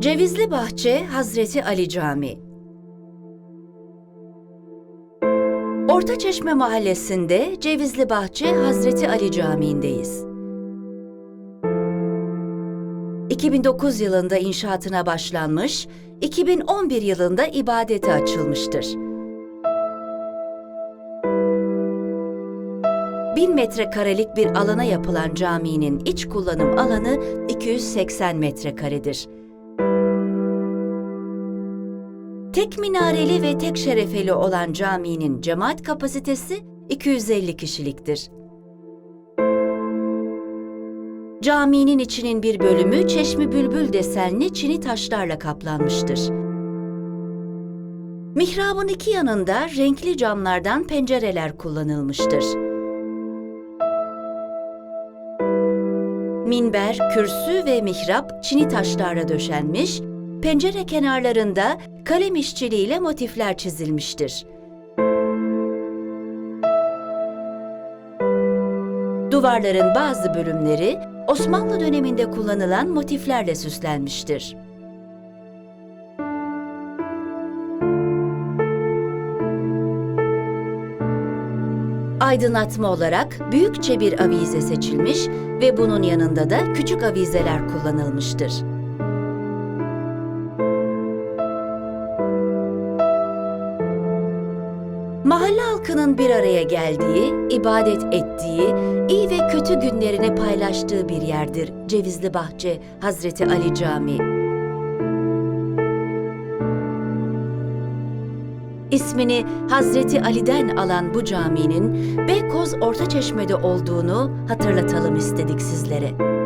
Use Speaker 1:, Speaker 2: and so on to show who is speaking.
Speaker 1: Cevizli Bahçe Hazreti Ali Camii Ortaçeşme Mahallesi'nde Cevizli Bahçe Hazreti Ali Camii'ndeyiz. 2009 yılında inşaatına başlanmış, 2011 yılında ibadete açılmıştır. 1000 metrekarelik bir alana yapılan caminin iç kullanım alanı 280 metrekaredir. Tek minareli ve tek şerefeli olan caminin cemaat kapasitesi 250 kişiliktir. Caminin içinin bir bölümü çeşmi bülbül desenli çini taşlarla kaplanmıştır. Mihrabın iki yanında renkli camlardan pencereler kullanılmıştır. Minber, kürsü ve mihrap çini taşlarla döşenmiş, pencere kenarlarında kalem işçiliğiyle motifler çizilmiştir. Duvarların bazı bölümleri Osmanlı döneminde kullanılan motiflerle süslenmiştir. Aydınlatma olarak büyükçe bir avize seçilmiş ve bunun yanında da küçük avizeler kullanılmıştır. Mahalle halkının bir araya geldiği, ibadet ettiği, iyi ve kötü günlerini paylaştığı bir yerdir Cevizli Bahçe Hazreti Ali Camii. İsmini Hazreti Ali'den alan bu caminin Beykoz Ortaçeşme'de olduğunu hatırlatalım istedik sizlere.